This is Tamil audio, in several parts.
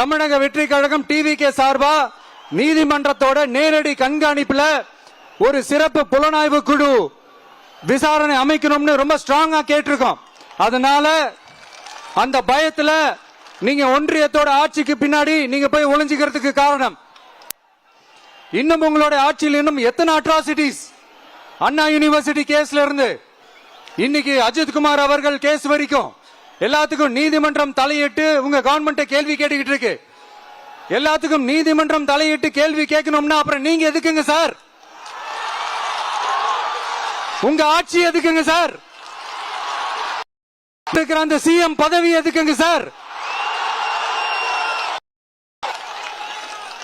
தமிழக வெற்றி கழகம் டிவி கே சார்பா நீதிமன்றத்தோட நேரடி கண்காணிப்புல ஒரு சிறப்பு புலனாய்வு குழு விசாரணை அமைக்கணும்னு ரொம்ப ஸ்ட்ராங்கா கேட்டிருக்கோம். அதனால அந்த பயத்துல நீங்க ஒன்றியத்தோட ஆட்சிக்கு பின்னாடி நீங்க போய் ஒளிஞ்சுக்கிறதுக்கு காரணம். இன்னும் உங்களோட ஆட்சியில் இன்னும் எத்தனை அட்ராசிட்டிஸ் அண்ணா யூனிவர்சிட்டி கேஸ்ல இருந்து. இன்னைக்கு அஜித் குமார் அவர்கள் கேஸ் வரைக்கும் எல்லாத்துக்கும் நீதிமன்றம் தலையிட்டு உங்க கவர்மெண்ட் கேள்வி கேட்டுக்கிட்டு இருக்கு. எல்லாத்துக்கும் நீதிமன்றம் தலையிட்டு கேள்வி கேட்கணும்னா அப்புறம் நீங்க எதுக்குங்க சார்? உங்க ஆட்சி எதுக்குங்க சார்? இருக்கிற அந்த சிஎம் பதவி எதுக்குங்க சார்?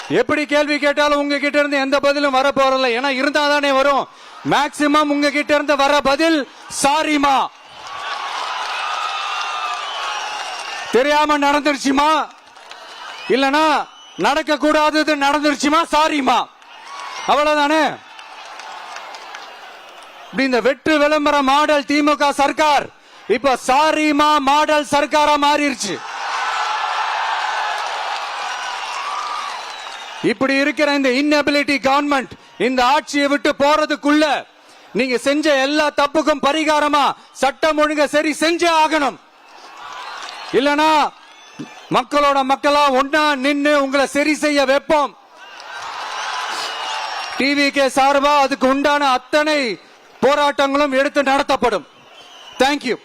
எப்படி கேள்வி கேட்டாலும் உங்ககிட்ட இருந்து எந்த பதிலும் வர போறதில்ல. ஏன்னா இருந்தா தானே வரும். மேக்சிமம் உங்ககிட்ட இருந்து வர பதில் சாரிமா. தெரியாம நடந்துருச்சுமா? இல்லனா நடக்க கூடாதது நடந்துருச்சுமா? சாரிமா அவ்வளவுதானே? இப்படி இந்த வெற்று விளம்பர மாடல் திமுக சர்க்கார் இப்ப சாரிமா மாடல் சர்க்காரா மாறிடுச்சு இப்படி இருக்கிற இந்த இன்னபிலிட்டி கவர்மெண்ட் இந்த ஆட்சியை விட்டு போறதுக்குள்ள நீங்க செஞ்ச எல்லா தப்புக்கும் பரிகாரமா சட்டம் ஒழுங்க சரி செஞ்சே ஆகணும். இல்லனா மக்களோட மக்களா ஒன்னா நின்னு உங்களை சரி செய்ய வைப்போம். டிவி கே சார்பா அதுக்கு உண்டான அத்தனை போராட்டங்களும் எடுத்து நடத்தப்படும். தேங்க்யூ